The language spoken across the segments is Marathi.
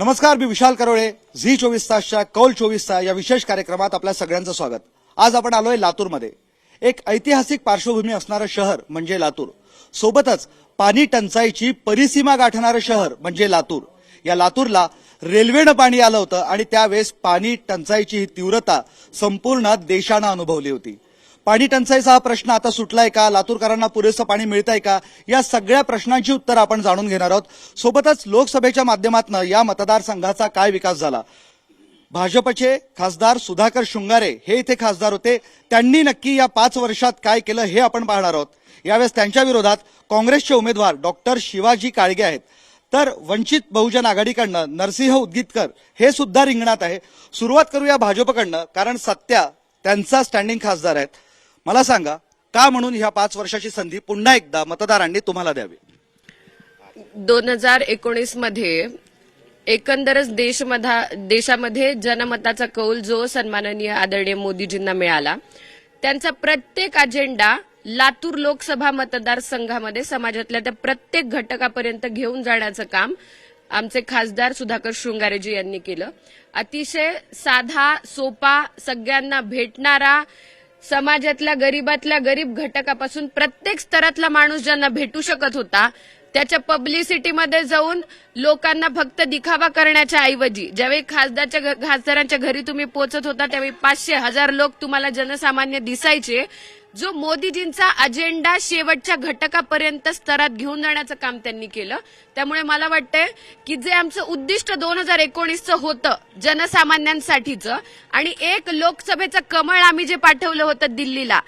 नमस्कार मी विशाल करोळे. झी चोवीस तासच्या कौल चोवीस तास या विशेष कार्यक्रमात आपल्या सगळ्यांचं स्वागत. आज आपण आलोय लातूरमध्ये. एक ऐतिहासिक पार्श्वभूमी असणारं शहर म्हणजे लातूर. सोबतच पाणी टंचाईची परिसीमा गाठणारं शहर म्हणजे लातूर. या लातूरला रेल्वेनं पाणी आलं होतं आणि त्यावेळेस पाणी टंचाईची ही तीव्रता संपूर्ण देशानं अनुभवली होती. पाणी टंचाईचा हा प्रश्न आता सुटलाय का? लातूरकरांना पुरेसं पाणी मिळतंय का? या सगळ्या प्रश्नांची उत्तर आपण जाणून घेणार आहोत. सोबतच लोकसभेच्या माध्यमातून या मतदारसंघाचा काय विकास झाला? भाजपचे खासदार सुधाकर शृंगारे हे इथे खासदार होते. त्यांनी नक्की या पाच वर्षात काय केलं हे आपण पाहणार आहोत. यावेळेस त्यांच्या विरोधात काँग्रेसचे उमेदवार डॉक्टर शिवाजी काळगे आहेत. तर वंचित बहुजन आघाडीकडनं नरसिंह उद्गीतकर हे सुद्धा रिंगणात आहे. सुरुवात करूया भाजपकडनं कारण सत्या त्यांचा स्टँडिंग खासदार आहेत. मला सांगा का म्हणून ह्या पाच वर्षाची संधी पुन्हा एकदा मतदारांनी तुम्हाला द्यावी? दोन हजार एकोणीसमध्ये एकंदरच देशमधा देशामध्ये जनमताचा कौल जो सन्माननीय आदरणीय मोदीजींना मिळाला त्यांचा प्रत्येक अजेंडा लातूर लोकसभा मतदारसंघामध्ये समाजातल्या त्या प्रत्येक घटकापर्यंत घेऊन जाण्याचं काम आमचे खासदार सुधाकर शृंगारेजी यांनी केलं. अतिशय साधा सोपा सगळ्यांना भेटणारा समाजातल्या गरीबातल्या गरीब घटकापासून प्रत्येक स्तरातला माणूस ज्यांना भेटू शकत होता त्याच्या पब्लिसिटीमध्ये जाऊन लोकांना फक्त दिखावा करण्याच्या ऐवजी ज्यावेळी खासदारच्या खासदारांच्या घरी तुम्ही पोहोचत होता त्यावेळी पाचशे हजार लोक तुम्हाला जनसामान्य दिसायचे जो मोदीजींचा अजेंडा शेवटच्या घटकापर्यंत स्तरात घेऊन जाण्याचं काम त्यांनी केलं. त्यामुळे मला वाटतंय की जे आमचं उद्दिष्ट दोन हजार एकोणीसचं होतं जनसामान्यांसाठीचं आणि एक लोकसभेचं कमळ आम्ही जे पाठवलं होतं दिल्लीला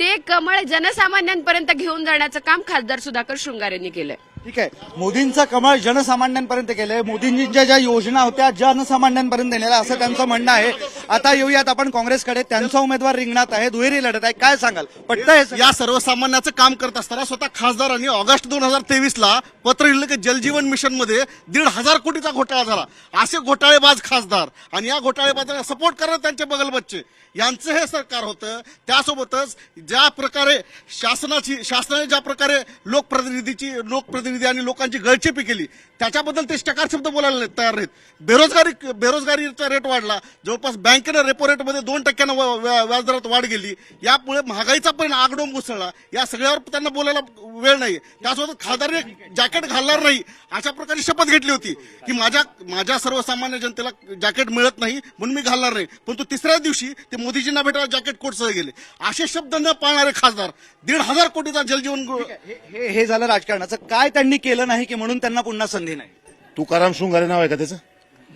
ते कमळ जनसामान्यांपर्यंत घेऊन जाण्याचं काम खासदार सुधाकर शृंगार यांनी केलंय. ठीक आहे. मोदींचा कमळ जनसामान्यांपर्यंत केलंय मोदींच्या ज्या योजना होत्या जनसामान्यांपर्यंत नेल्या असं त्यांचं म्हणणं आहे. आता येऊयात आपण काँग्रेसकडे. त्यांचा उमेदवार रिंगणात आहे. दुहेरी लढत आहे. काय सांगाल? पटत हे या सर्वसामान्याचं काम करत असताना स्वतः खासदारांनी ऑगस्ट दोन हजार तेवीस ला पत्र लिहिलं की जलजीवन मिशनमध्ये दीड हजार कोटीचा घोटाळा झाला. असे घोटाळेबाज खासदार आणि या घोटाळेबाजांना सपोर्ट करणार त्यांचे बगलबच्चे यांचं हे सरकार होतं. त्यासोबतच ज्या प्रकारे शासनाची शासनाने ज्या प्रकारे लोकप्रतिनिधीची लोकप्रतिनिधी आणि लोकांची गळचेपी केली. त्याच्याबद्दल ते स्टकार शब्द बोलायला तयार नाहीत. बेरोजगारी बेरोजगारीचा रेट वाढला. जवळपास बँकेनं रेपो रेटमध्ये दोन टक्क्यानं व- व्याजदरात वाढ गेली. यामुळे महागाईचा पण आगडोंब उसळला. या सगळ्यावर त्यांना बोलायला वेळ नाही. त्यासोबत खासदारने जॅकेट घालणार नाही अशा प्रकारची शपथ घेतली होती. की माझ्या माझ्या सर्वसामान्य जनतेला जॅकेट मिळत नाही म्हणून मी घालणार नाही. परंतु तिसऱ्या दिवशी ते मोदीजींना भेटायला जॅकेट कोटसह गेले. असे शब्द न पाळणारे खासदार दीड हजार कोटीचा जलजीवन हे- हे हे झालं राजकारणाचं. काय त्यांनी केलं नाही की म्हणून त्यांना पुन्हा संधी नाही. तुकाराम शृंगारे नाव आहे का त्याचं?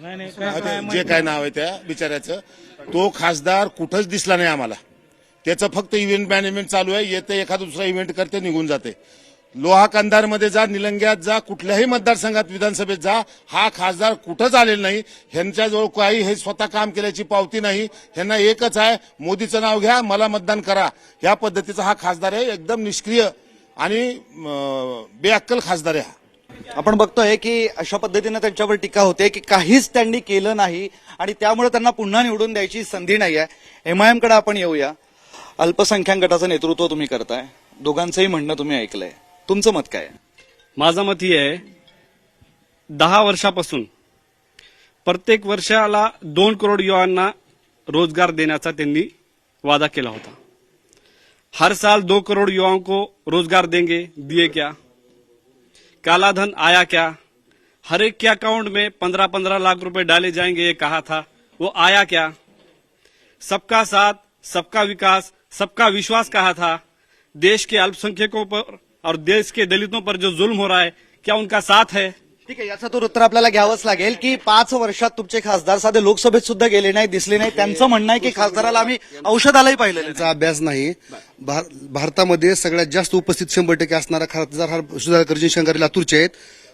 नाही नाही आता जे काय नाव आहे त्या बिचाऱ्याचं तो खासदार कुठंच दिसला नाही आम्हाला. त्याचं फक्त इव्हेंट मॅनेजमेंट चालू आहे येते एखादा दुसरा इव्हेंट करते निघून जाते. लोहा कंधारमध्ये जा निलंग्यात जा कुठल्याही मतदारसंघात विधानसभेत जा हा खासदार कुठंच आलेला नाही ह्यांच्याजवळ काही हे स्वतः काम केल्याची पावती नाही ह्यांना एकच आहे मोदीचं नाव घ्या मला मतदान करा. या पद्धतीचा हा खासदार आहे एकदम निष्क्रिय आणि अं, बेअक्कल खासदार आहे हा. आपण बघतोय की अशा पद्धतीनं त्यांच्यावर टीका होते की काहीच त्यांनी केलं नाही आणि त्यामुळे त्यांना पुन्हा निवडून द्यायची संधी नाही आहे एमआयएमकडे आपण येऊया. अल्पसंख्याक गटाचं नेतृत्व तुम्ही करताय. दोघांचंही म्हणणं तुम्ही ऐकलंय. तुमचं मत काय माझं मत ही आहे दहा वर्षापासून प्रत्येक वर्षाला दोन करोड युवांना रोजगार देण्याचा त्यांनी वादा केला होता. हर साल दो करोड़ युवाओं को रोजगार देंगे दिए क्या? काला धन आया क्या? हर एक के अकाउंट में पंद्रह पंद्रह लाख रुपए डाले जाएँगे, ये कहा था। वो आया क्या? सबका साथ, सबका विकास, सबका विश्वास कहा था। देश के अल्पसंख्यकों पर और देश के दलितों पर जो जुल्म हो रहा है, क्या उनका साथ है? ठीक आहे याचं तर उत्तर आपल्याला घ्यावंच लागेल की पाच वर्षात तुमचे खासदार साधे लोकसभेत सुद्धा गेले नाही दिसले नाही त्यांचं म्हणणं आहे की खासदाराला आम्ही औषधालाही पाहिलेलं नाही. त्यांचा अभ्यास नाही. भार- भारतामध्ये सगळ्यात जास्त उपस्थित शंभर टक्के असणारा खासदार हा सुधाकर शंगारे लातूरचे आहेत.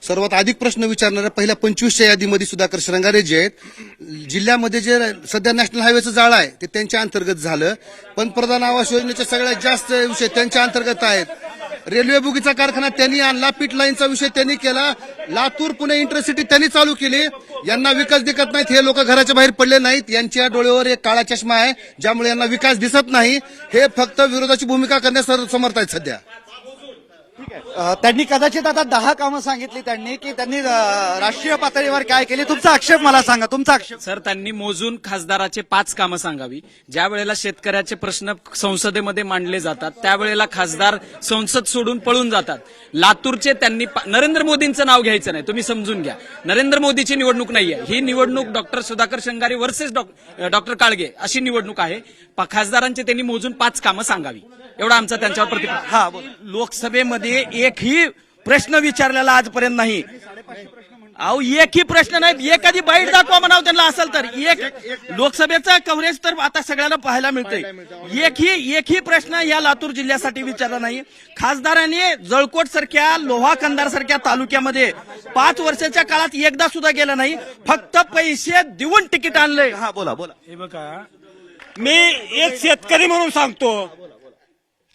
सर्वात अधिक प्रश्न विचारणाऱ्या पहिल्या पंचवीसच्या यादीमध्ये सुधाकर श्रंगारे जे आहेत. जिल्ह्यामध्ये जे सध्या नॅशनल हायवेचं जाळं आहे ते त्यांच्या अंतर्गत झालं. पंतप्रधान आवास योजनेचे सगळ्यात जास्त विषय त्यांच्या अंतर्गत आहेत. रेल्वे बुगीचा कारखाना त्यांनी आणला पीट लाईनचा विषय त्यांनी केला. लातूर पुणे इंटरसिटी त्यांनी चालू केली. यांना विकास दिसत नाहीत हे लोक घराच्या बाहेर पडले नाहीत. यांच्या डोळ्यावर एक काळा चष्मा आहे ज्यामुळे यांना विकास दिसत नाही. हे फक्त विरोधाची भूमिका करण्यास समर्थ आहेत सध्या. त्यांनी कदाचित आता दहा कामं सांगितली त्यांनी की त्यांनी राष्ट्रीय पातळीवर काय केली. तुमचा आक्षेप मला सांगा तुमचा आक्षेप. सर त्यांनी मोजून खासदाराचे पाच कामं सांगावी. ज्या वेळेला शेतकऱ्याचे प्रश्न संसदेमध्ये मांडले जातात त्यावेळेला खासदार संसद सोडून पळून जातात. लातूरचे त्यांनी नरेंद्र मोदींचं नाव घ्यायचं नाही तुम्ही समजून घ्या. नरेंद्र मोदीची निवडणूक नाहीये. ही निवडणूक doctor Sudhakar Shingare versus doctor Kalge अशी निवडणूक आहे. पा- खासदारांचे त्यांनी मोजून पाच कामं सांगावी. एवढा आमचा त्यांच्यावर प्रतिक्रिया. हा बोला लोकसभेमध्ये एकही प्रश्न विचारलेला आजपर्यंत नाही. अहो एकही प्रश्न नाही. एखादी बाईट दाखवा म्हणावं त्यांना असेल तर. एक लोकसभेचा कव्हरेज तर आता सगळ्यांना पाहायला मिळतंय. एकही एकही प्रश्न या लातूर जिल्ह्यासाठी विचारला नाही. खासदारांनी जळकोट सारख्या लोहा कंदार सारख्या तालुक्यामध्ये पाच वर्षाच्या काळात एकदा सुद्धा गेलं नाही. फक्त पैसे देऊन तिकीट आणलंय. हा बोला बोला. हे बघा. मी एक शेतकरी म्हणून सांगतो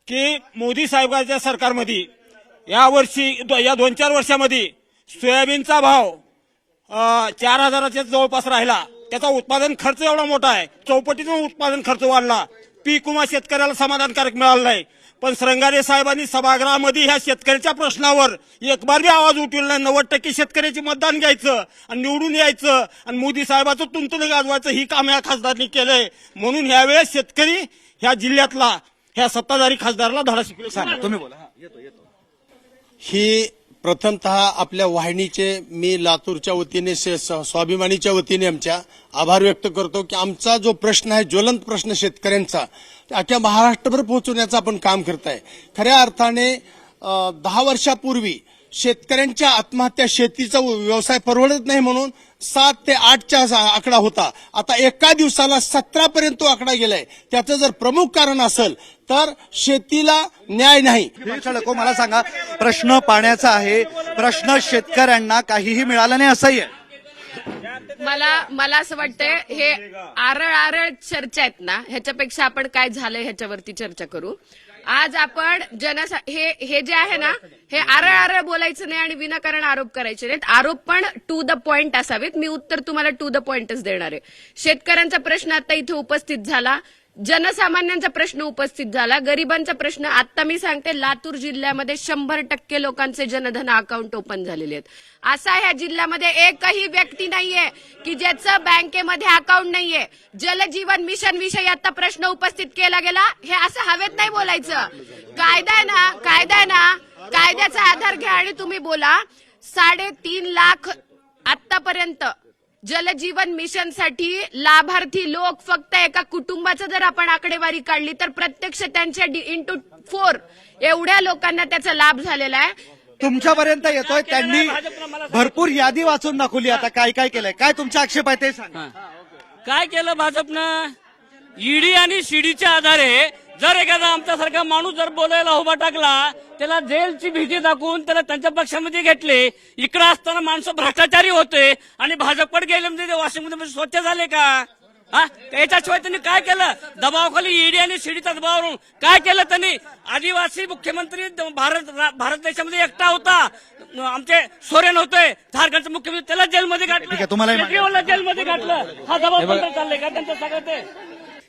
की मोदी साहेबांच्या सरकारमध्ये या वर्षी दो- या दोन चार वर्षामध्ये सोयाबीनचा भाव चार हजाराच्या जवळपास राहिला. त्याचा उत्पादन खर्च एवढा मोठा आहे. चौपटीतून उत्पादन खर्च वाढला. पीक विमा शेतकऱ्याला समाधानकारक मिळाला नाही. पण श्रंगारे साहेबांनी सभागृहामध्ये ह्या शेतकऱ्याच्या प्रश्नावर एक बारवी आवाज उठवला नाही. नव्वद टक्के शेतकऱ्याचे मतदान घ्यायचं आणि निवडून यायचं आणि मोदी साहेबाचं तुंतुन गाजवायचं ही काम या खासदारांनी केलंय. म्हणून ह्यावेळेस शेतकरी ह्या जिल्ह्यातला ह्या सत्ताधारी खासदाराला धडा शिकले सांगा तुम्ही बोला. येतो येतो. ही प्रथमतः आपल्या वाहिनीचे मी लातूरच्या वतीने स- स्वाभिमानीच्या वतीने आमच्या आभार व्यक्त करतो की आमचा जो प्रश्न आहे ज्वलंत प्रश्न शेतकऱ्यांचा ते अख्ख्या महाराष्ट्रभर पोहोचवण्याचं आपण काम करत आहे खऱ्या अर्थाने दहा वर्षापूर्वी शेतकऱ्यांच्या आत्महत्या शेतीचा व्यवसाय परवडत नाही म्हणून सात ते आठच्या आकडा होता. आता एका दिवसाला सतरा पर्यंत तो आकडा गेलाय. त्याचं जर प्रमुख कारण असेल तर शेतीला न्याय नाही. को मला सांगा प्रश्न पाण्याचा आहे प्रश्न शेतकऱ्यांना काहीही मिळालं नाही असंही आहे. मला मला असं वाटतंय हे आरळ आरळ चर्चा आहेत ना ह्याच्यापेक्षा आपण काय झालंय ह्याच्यावरती चर्चा करू. आज आपण जनसा हे हे जे आहे ना हे आरळ आरळ बोलायचं नाही आणि विनाकारण आरोप करायचे नाहीत. आरोप पण टू द पॉइंट असावेत. मी उत्तर तुम्हाला टू द पॉइंटच देणार आहे. शेतकऱ्यांचा प्रश्न आता इथे उपस्थित झाला. जनसामान्यांचा प्रश्न उपस्थित झाला. गरिबांचा प्रश्न आता मी सांगते लातूर जिल्ह्यामध्ये शंभर टक्के लोकांचे जनधन अकाउंट ओपन झालेले आहेत. असा ह्या जिल्ह्यामध्ये एकही व्यक्ती नाहीये की ज्याचं बँकेमध्ये अकाउंट नाहीये. जलजीवन मिशन विषयी आता प्रश्न उपस्थित केला गेला. हे असं हवेत नाही बोलायचं. कायदा आहे ना कायदा आहे ना कायद्याचा आधार घ्या आणि तुम्ही बोला. साडेतीन लाख आतापर्यंत जलजीवन मिशनसाठी लाभार्थी लोक फक्त एका कुटुंबाचं जर आपण आकडेवारी काढली तर प्रत्यक्ष त्यांच्या इंटू फोर एवढ्या लोकांना त्याचा लाभ झालेला आहे. तुमच्यापर्यंत येतोय त्यांनी भरपूर यादी वाचून दाखवली आता काय काय केलंय? काय तुमचा आक्षेप आहे ते सांगा. काय केलं भाजपनं? ईडी आणि सीडीच्या आधारे जर एखादा आमच्यासारखा माणूस जर बोलायला उभा टाकला त्याला जेलची भीती दाखवून त्याला त्यांच्या पक्षामध्ये घेतले. इकडे असताना माणसं भ्रष्टाचारी होते. आणि भाजपकडे गेले म्हणजे ते वॉशिंगमध्ये स्वच्छ झाले का? हा? याच्याशिवाय त्यांनी काय केलं? दबावाखाली ईडी आणि सीडीचा दबावावरून काय केलं त्यांनी? आदिवासी मुख्यमंत्री भारत भारत देशामध्ये एकटा होता. आमचे सोरेन होते. झारखंडचे मुख्यमंत्री त्याला जेलमध्ये. घातलं. जेलमध्ये घातलं. हा दबाव चाललाय का? त्यांचं सगळं ते.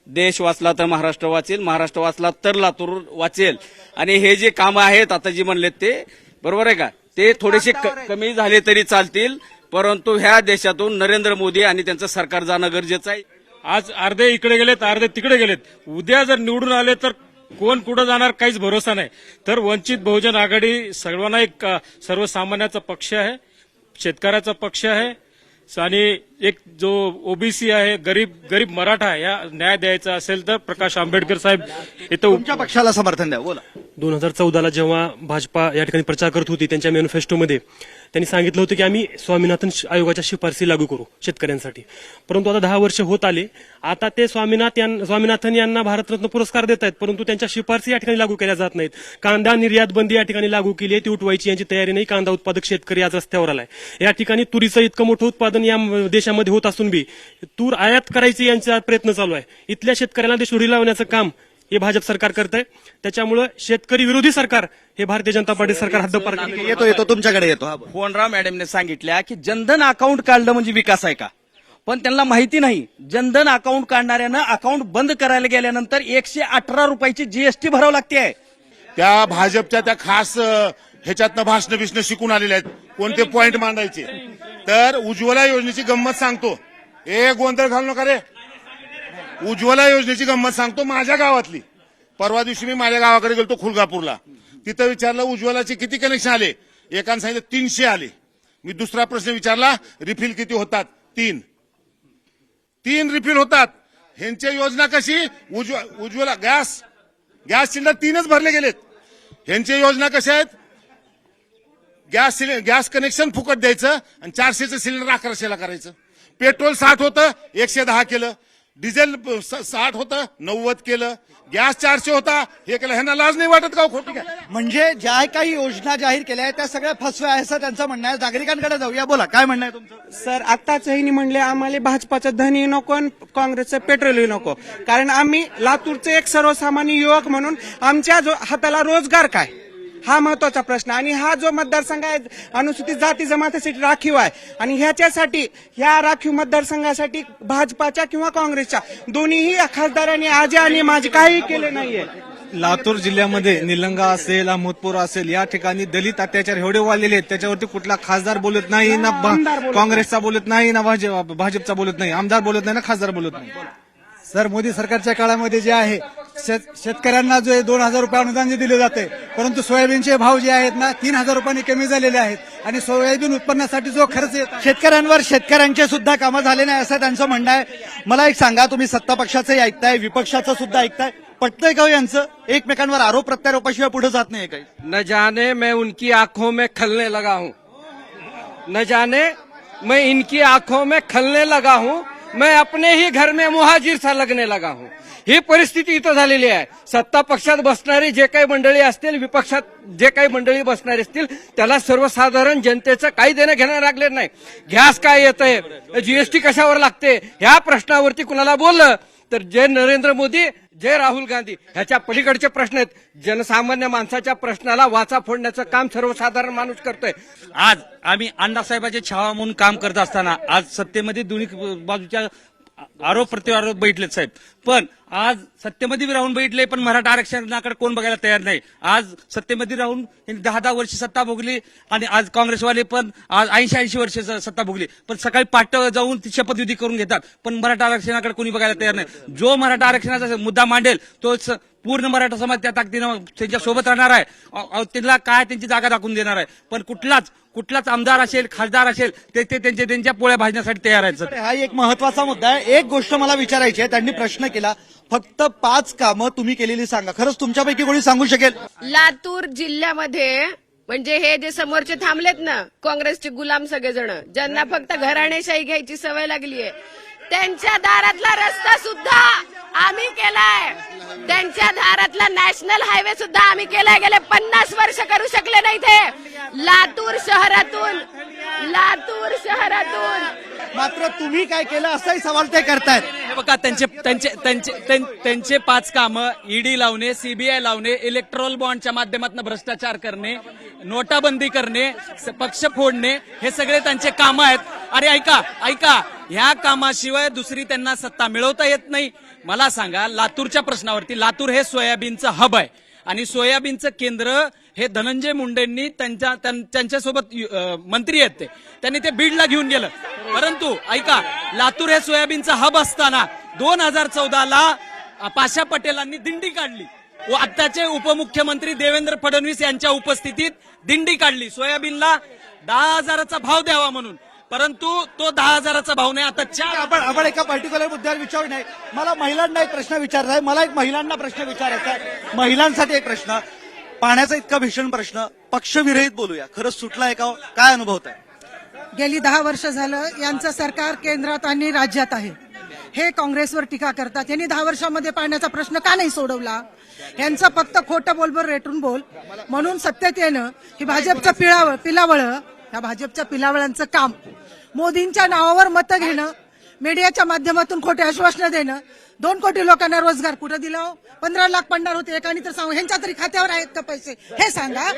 देश वाचला तर महाराष्ट्र वाचेल महाराष्ट्र वाचला तर लातूर वाचेल. आणि हे जे कामं आहेत आता जी म्हणलेत ते बरोबर आहे का? ते थोडेसे क- कमी झाले तरी चालतील परंतु ह्या देशातून नरेंद्र मोदी आणि त्यांचं सरकार जाणं गरजेचं आहे. आज अर्धे इकडे गेलेत अर्धे तिकडे गेलेत. उद्या जर निवडून आले तर कोण कुठं जाणार काहीच भरोसा नाही. तर वंचित बहुजन आघाडी सर्वांना एक सर्वसामान्याचा पक्ष आहे शेतकऱ्याचा पक्ष आहे आणि एक जो ओबीसी आहे गरीब गरीब मराठा या न्याय द्यायचा असेल तर प्रकाश आंबेडकर साहेब इथं तुमच्या पक्षाला समर्थन द्या बोला. दोन हजार चौदाला जेव्हा भाजपा या ठिकाणी प्रचार करत होती त्यांच्या मॅनिफेस्टोमध्ये त्यांनी सांगितलं होतं की आम्ही स्वामीनाथन आयोगाच्या शिफारसी लागू करू शेतकऱ्यांसाठी. परंतु आता दहा वर्ष होत आले आता ते स्वामीनाथ यां- स्वामीनाथन यांना भारतरत्न पुरस्कार देत आहेत परंतु त्यांच्या शिफारसी या ठिकाणी लागू केल्या जात नाहीत. कांदा निर्यात बंदी या ठिकाणी लागू केली आहे ती उठवायची यांची तयारी नाही कांदा उत्पादक शेतकरी आज रस्त्यावर आलाय. या ठिकाणी तुरीचं इतकं मोठं उत्पादन या म- देशामध्ये होत असून बी तूर आयात करायचे यांचा प्रयत्न चालू आहे. इथल्या शेतकऱ्यांना ते शुरी लावण्याचं काम हे भाजप सरकार करत आहे त्याच्यामुळे शेतकरी विरोधी सरकार हे भारतीय जनता पार्टी सरकार हद्दपार. येतो येतो तुमच्याकडे येतो. हा. फोनराव मॅडमने सांगितल्या की जनधन अकाउंट काढलं म्हणजे विकास आहे का? पण त्यांना माहिती नाही. जनधन अकाउंट काढणाऱ्यानं अकाउंट बंद करायला गेल्यानंतर एकशे अठरा रुपयाची जीएसटी भरावं लागते त्या भाजपच्या त्या खास ह्याच्यातनं भाषण बिषणं शिकून आलेले आहेत. कोणते पॉइंट मांडायचे? तर उज्ज्वला योजनेची गंमत सांगतो. ए गोंधळ घालू नका रे. उज्ज्वला योजनेची गंमत सांगतो माझ्या गावातली. परवा दिवशी मी माझ्या गावाकडे गेलो खुलगापूरला. तिथं विचारलं उज्ज्वलाचे किती कनेक्शन आले? एकानं सांगितलं तीनशे आले. मी दुसरा प्रश्न विचारला रिफिल किती होतात? तीन. तीन रिफिल होतात. ह्यांची योजना कशी? उज्ज्व उज्ज्वला गॅस. गॅस सिलेंडर तीनच भरले गेलेत. ह्यांची योजना कशा आहेत? गॅस सिलें- गॅस कनेक्शन फुकट द्यायचं आणि चारशेचं सिलेंडर अकराशेला करायचं. पेट्रोल साठ होतं एकशे दहा केलं. डिझेल स- साठ होतं नव्वद केलं. गॅस चारशे होता हे केलं. ह्यांना लाज नाही वाटत का हो खोटी काय म्हणजे ज्या काही योजना जाहीर केल्या आहेत त्या सगळ्या फसव्या आहे असं त्यांचं म्हणणं आहे. नागरिकांकडे जाऊया. बोला काय म्हणणं आहे तुमचं? सर आताच ह्यांनी म्हणले. आम्हाला भाजपाचं धनी नको आणि काँग्रेसचं पेट्रोलही नको. कारण आम्ही लातूरचे एक सर्वसामान्य युवक म्हणून आमच्या जो हाताला रोजगार काय? हा महत्त्वाचा प्रश्न. आणि हा जो मतदारसंघ आहे अनुसूचित जाती जमातीसाठी राखीव आहे. आणि ह्याच्यासाठी ह्या राखीव मतदारसंघासाठी भाजपाच्या किंवा काँग्रेसच्या दोन्हीही खासदारांनी आजी आणि माझी काही केले नाहीये. लातूर जिल्ह्यामध्ये निलंगा असेल अहमदपूर असेल या ठिकाणी दलित अत्याचार एवढे वाढलेले आहेत त्याच्यावरती कुठला खासदार बोलत नाही ना काँग्रेसचा बोलत नाही ना भाजप- भाजपचा बोलत नाही आमदार बोलत नाही ना खासदार बोलत नाही. सर मोदी सरकारच्या काळामध्ये जे आहे शेत- शेतकऱ्यांना जो दोन हजार रुपये अनुदान जे दिले जाते परंतु सोयाबीनचे भाव जे आहेत ना तीन हजार रुपयांनी कमी झालेले आहेत. आणि सोयाबीन उत्पन्नासाठी जो खर्च येत आहे, शेतकऱ्यांवर शेतकऱ्यांचे सुद्धा कामं झाले नाही असं त्यांचं म्हणणं आहे. मला एक सांगा तुम्ही सत्ता पक्षाचंही ऐकताय विपक्षाचं सुद्धा ऐकताय. पटतंय का हो यांचं? एकमेकांवर आरोप प्रत्यारोपाशिवाय पुढे जात नाही काही. न जाने मैं उनकी आंखों में खलने लगा हूँ. न जाने मैं इनकी आंखों में खलने लगा हूँ. मैं अपने ही घर में मुहाजीर सा लगने लगा हूँ। ही परिस्थिती इथं झालेली आहे. सत्ता पक्षात बसणारी जे काही मंडळी असतील विपक्षात जे काही मंडळी बसणारी असतील त्याला सर्वसाधारण जनतेचं काही देणं घेणं लागले नाही. गॅस काय येत आहे जीएसटी कशावर लागते? ह्या प्रश्नावरती कुणाला बोललं? तर जय नरेंद्र मोदी जय राहुल गांधी. ह्याच्या पलीकडचे प्रश्न आहेत. जनसामान्य माणसाच्या प्रश्नाला वाचा फोडण्याचं काम सर्वसाधारण माणूस करतोय. आज आम्ही अण्णासाहेबांचे छावा म्हणून काम करत असताना आज सत्तेमध्ये दोन्ही बाजूच्या आरोप प्रत्यारोप बैठलेत साहेब. पण आज सत्तेमध्ये राहून बैठले पण मराठा आरक्षणाकडे कोण बघायला तयार नाही. आज सत्तेमध्ये राहून दहा दहा वर्ष सत्ता भोगली आणि आज काँग्रेसवाले पण आज ऐंशी ऐंशी वर्ष सत्ता भोगली. पण सकाळी पाट जाऊन ती शपथविधी करून घेतात. पण मराठा आरक्षणाकडे कोणी बघायला तयार नाही. जो मराठा आरक्षणाचा मुद्दा मांडेल तो स- पूर्ण मराठा समाज त्या ताकदीनं त्यांच्यासोबत राहणार आहे. त्यांना काय त्यांची जागा दाखवून देणार आहे. पण कुठलाच कुठलाच आमदार असेल खासदार असेल ते ते त्यांच्या त्यांच्या पोळ्या भाजण्यासाठी तयार आहेत सर. हा एक महत्त्वाचा मुद्दा आहे. एक गोष्ट मला विचारायची आहे त्यांनी प्रश्न केला. फक्त पाच कामं तुम्ही केलेली सांगा. खरंच तुमच्यापैकी कोणी सांगू शकेल? लातूर जिल्ह्यामध्ये म्हणजे हे जे समोरचे थांबलेत ना काँग्रेसचे गुलाम सगळेजण ज्यांना फक्त घराणेशाही घ्यायची सवय लागली आहे त्यांच्या दारातला रस्ता सुद्धा आम्ही केलाय. त्यांच्या दारातला नॅशनल हायवे सुद्धा आम्ही केलाय. गेले पन्नास वर्ष करू शकले नाही ते. लातूर शहरातून लातूर शहरातून. मात्र तुम्ही काय केलं असाही सवाल ते करतायत. बघा त्यांचे त्यांचे त्यांचे त्यांचे पाच कामं ईडी लावणे सीबीआय लावणे इलेक्ट्रॉल बॉन्डच्या माध्यमातून भ्रष्टाचार करणे नोटाबंदी करणे पक्ष फोडणे हे सगळे त्यांचे कामं आहेत. अरे ऐका ऐका ह्या कामाशिवाय दुसरी त्यांना सत्ता मिळवता येत नाही. मला सांगा लातूरच्या प्रश्नावरती लातूर हे सोयाबीनचं हब आहे. आणि सोयाबीनचं केंद्र हे धनंजय मुंडेंनी त्यांच्या त्यांच्यासोबत मंत्री आहेत ते. त्यांनी ते बीडला घेऊन गेलं. परंतु ऐका लातूर हे सोयाबीनचा हब असताना दोन हजार चौदाला पाशा पटेलांनी दिंडी काढली. व आत्ताचे उपमुख्यमंत्री देवेंद्र फडणवीस यांच्या उपस्थितीत दिंडी काढली. सोयाबीनला दहा हजाराचा भाव द्यावा म्हणून. परंतु तो दहा हजाराचा भाव नाही. आता चार आपण आपण एका पर्टिक्युलर मुद्द्यावर विचारू नाही. मला महिलांना एक प्रश्न विचारता आहे मला एक महिलांना प्रश्न विचारायचा आहे. महिलांसाठी एक प्रश्न. पाण्याचा इतका भीषण प्रश्न पक्षविरहित बोलूया. खरंच सुटलाय आहे का हो? काय अनुभवत आहे गेली दहा वर्ष झालं यांचं सरकार केंद्रात आणि राज्यात आहे. हे काँग्रेसवर टीका करतात. यांनी दहा वर्षामध्ये पाण्याचा प्रश्न का नाही सोडवला? यांचं फक्त खोटं बोलबर रेटून बोल. म्हणून सत्तेत येणं ही भाजपचं पिळावळ पिलावळ या भाजपच्या पिलावळांचं काम. मोदींच्या नावावर मतं घेणं मीडियाच्या माध्यमातून खोटे आश्वासनं देणं. दोन कोटी लोकांना रोजगार कुठं दिला हो? पंधरा लाख पडणार होते एकाने तर सांगू. ह्यांच्या तरी खात्यावर आहेत का पैसे? हे सांगा.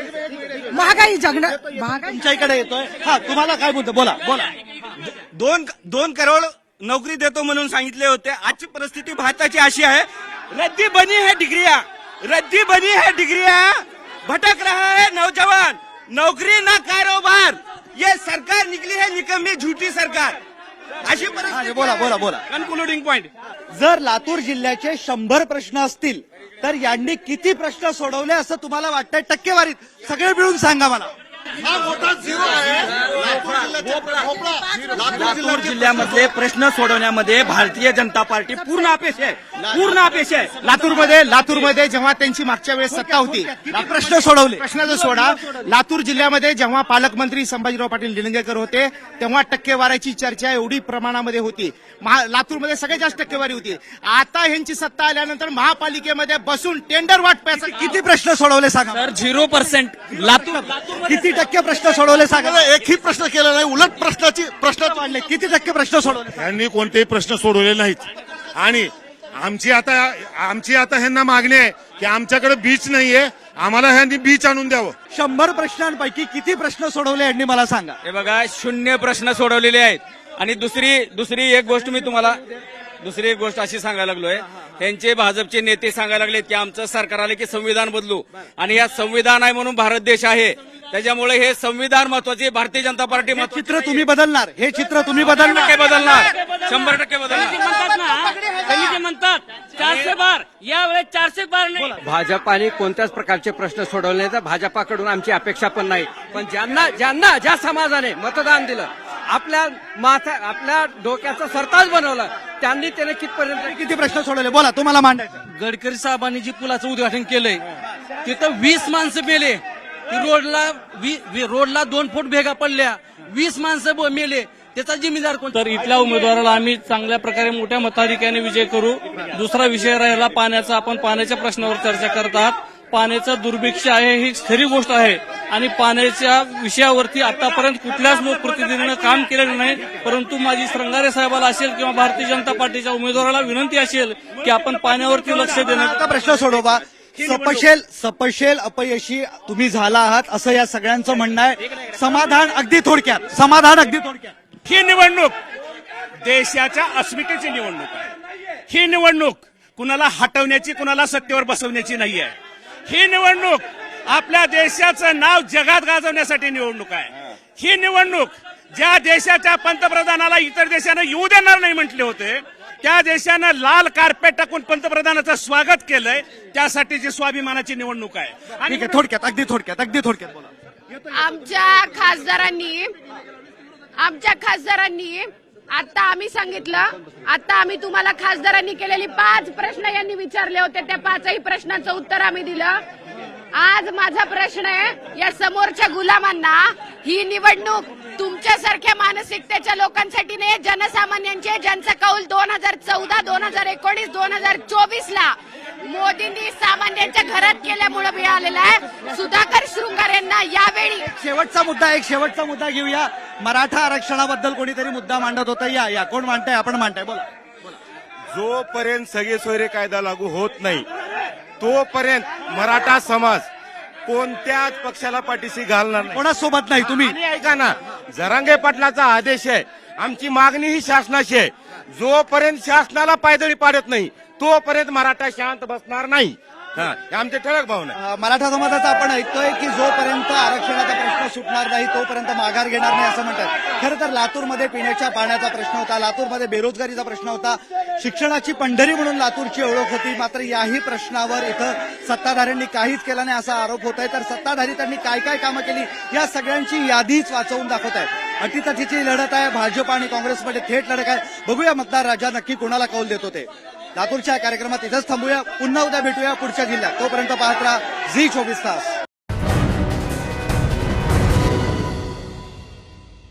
महागाई जगणं महागाई तुमच्या इकडे येतोय. हा तुम्हाला काय मुद्दा बोला बोला. दोन दोन करोड नोकरी देतो म्हणून सांगितले होते. आजची परिस्थिती भारताची अशी आहे. रद्दी बनी है डिग्रिया रद्दी बनी है डिग्रिया भटक रहा है नौजवान. नौकरी ना कारोबार. ये सरकार निकली है निकम्मी झूठी सरकार. अशी परिस्थिती बोला बोला बोला. कन्क्लुडिंग पॉईंट जर लातूर जिल्ह्याचे शंभर प्रश्न असतील तर यांनी किती प्रश्न सोडवले असं तुम्हाला वाटतंय? टक्केवारीत. सगळे मिळून सांगा मला. हा मोठा झिरो आहे. लातूर जिल्ह्याचे भोपळा. लातूर जिल्ह्यामधले प्रश्न सोडवण्यामध्ये भारतीय जनता पार्टी पूर्ण अपेक्षा आहे. पूर्ण अपेक्षा आहे. लातूरमध्ये लातूरमध्ये जेव्हा त्यांची मागच्या वेळेस सत्ता होती प्रश्न सोडवले. प्रश्न जो सोडा लातूर जिल्ह्यामध्ये जेव्हा पालकमंत्री संभाजीराव पाटील निलंगेकर होते तेव्हा टक्केवारीची चर्चा एवढी प्रमाणामध्ये होती. महा- लातूरमध्ये सगळ्यात जास्त टक्केवारी होती. आता ह्यांची सत्ता आल्यानंतर महापालिकेमध्ये बसून टेंडर वाटपायचा किती प्रश्न सोडवले सांगा. तर झिरो पर्सेंट. लातूर किती टक्के प्रश्न सोडवले सांगा एकही प्रश्न केला नाही उलट प्रश्नाची प्रश्न वाढले किती टक्के प्रश्न सोडवले यांनी कोणतेही प्रश्न सोडवले नाहीत. आणि आमची आता आमची आता ह्यांना मागणी आहे की आमच्याकडे बीच नाहीये आम्हाला ह्यांनी बीच आणून द्यावं. शंभर प्रश्नांपैकी किती प्रश्न सोडवले यांनी मला सांगा. हे बघा शून्य प्रश्न सोडवलेले आहेत. आणि दुसरी दुसरी एक गोष्ट मी तुम्हाला दुसरी एक गोष्ट अशी सांगायला लागलोय. त्यांचे भाजपचे नेते सांगायला लागलेत की आमचं सरकार आले की संविधान बदलू. आणि या संविधान आहे म्हणून भारत देश आहे. त्याच्यामुळे हे संविधान महत्त्वाचे भारतीय जनता पार्टी चित्र तुम्ही बदलणार. हे चित्र तुम्ही बदलणार. बदलणार. शंभर टक्के बदलणार. म्हणतात चारशे बार. यावेळेस चारशे बार नाही. भाजपाने कोणत्याच प्रकारचे प्रश्न सोडवले तर भाजपाकडून आमची अपेक्षा पण नाही. पण ज्यांना ज्यांना ज्या समाजाने मतदान दिलं आपल्या माथा आपल्या डोक्याचा सरताज बनवलं. त्यांनी त्याने कितपर्यंत किती प्रश्न सोडवले? बोला तुम्हाला मांडायचं गडकरी साहेबांनी जी पुलाचं उद्घाटन केलंय तिथं वीस माणसं मेले. रोडला रोडला दोन फूट भेगा पडल्या. वीस माणसं ब- मेले. त्याचा जिम्मेदार कोण? तर इथल्या उमेदवाराला आम्ही चांगल्या प्रकारे मोठ्या मताधिक्याने विजय करू. दुसरा विषय राहिला पाण्याचा. आपण पाण्याच्या प्रश्नावर चर्चा करत आहात. पाण्याचं दुर्भिक्ष आहे ही खरी गोष्ट आहे. आणि पाण्याच्या विषयावरती आतापर्यंत कुठल्याच लोकप्रतिनिधीनं काम केलेलं नाही. परंतु माझी श्रंगारे साहेबाला असेल किंवा भारतीय जनता पार्टीच्या उमेदवाराला विनंती असेल की आपण पाण्यावरती लक्ष देणं आता प्रश्न सोडवा. सपशेल सपशेल अपयशी तुम्ही झाला आहात असं या सगळ्यांचं म्हणणं आहे. समाधान अगदी थोडक्यात. समाधान अगदी थोडक्यात. ही निवडणूक देशाच्या अस्मितेची निवडणूक आहे. ही निवडणूक कुणाला हटवण्याची कुणाला सत्तेवर बसवण्याची नाही आहे ही निवडणूक आपल्या देशाचं नाव जगात गाजवण्यासाठी निवडणूक आहे. ही. निवडणूक ज्या देशाच्या पंतप्रधानाला इतर देशानं येऊ देणार नाही म्हटले होते त्या देशानं लाल कार्पेट टाकून पंतप्रधानाचं स्वागत केलंय त्यासाठीची स्वाभिमानाची निवडणूक आहे. आणि ठीक आहे थोडक्यात अगदी थोडक्यात अगदी थोडक्यात बोला. आमच्या खासदारांनी आमच्या खासदारांनी आता आम्ही सांगितलं आता आम्ही तुम्हाला खासदारांनी केलेली पाच प्रश्न यांनी विचारले होते. त्या पाचही प्रश्नाचं उत्तर आम्ही दिलं. आज माझा प्रश्न आहे या समोरच्या गुलामांना ही निवडणूक तुमच्यासारख्या मानसिकतेच्या लोकांसाठी नाही जनसामान्यांचे ज्यांचा कौल दोन हजार चौदा दोन हजार एकोणीस दोन हजार चोवीस ला मोदींनी सामान्यांच्या घरात केल्यामुळे मिळालेला आहे. सुधाकर शृंगार यांना यावेळी शेवटचा मुद्दा एक शेवटचा मुद्दा घेऊया. मराठा आरक्षणाबद्दल कोणीतरी मुद्दा मांडत होता? या या. कोण मांडताय? आपण मांडताय. बोला. जोपर्यंत सगळे सोयरे कायदा लागू होत नाही तोपर्यंत मराठा समाज कोणत्याच पक्षाला पाठीशी घालणार नाही. कोणासोबत नाही तुम्ही? आणि ऐका ना जरांगे पाटलाचा आदेश आहे. आमची मागणी ही शासनाची आहे. जोपर्यंत शासनाला पायदळी पाडत नाही तोपर्यंत मराठा शांत बसणार नाही. आमचे ठळक भावना अ, मराठा समाजाचा आपण ऐकतोय की जोपर्यंत आरक्षणाचा प्रश्न सुटणार नाही तोपर्यंत माघार घेणार नाही असं म्हणतात. खरं तर लातूरमध्ये पिण्याच्या पाण्याचा प्रश्न होता लातूरमध्ये बेरोजगारीचा प्रश्न होता. शिक्षणाची पंढरी म्हणून लातूरची ओळख होती मात्र याही प्रश्नावर इथं सत्ताधाऱ्यांनी काहीच केलं नाही असा आरोप होत आहे तर सत्ताधारी त्यांनी काय काय कामं केली या सगळ्यांची यादीच वाचवून दाखवत आहे अटीतटीची लढत आहे भाजप आणि काँग्रेसमध्ये थेट लढत आहे. बघूया मतदार राजा नक्की कोणाला कौल देत होते लातूरच्या कार्यक्रमात इथंच थांबूया. पुन्हा उद्या भेटूया पुढच्या जिल्ह्यात. तोपर्यंत पाहत राहा झी चोवीस तास.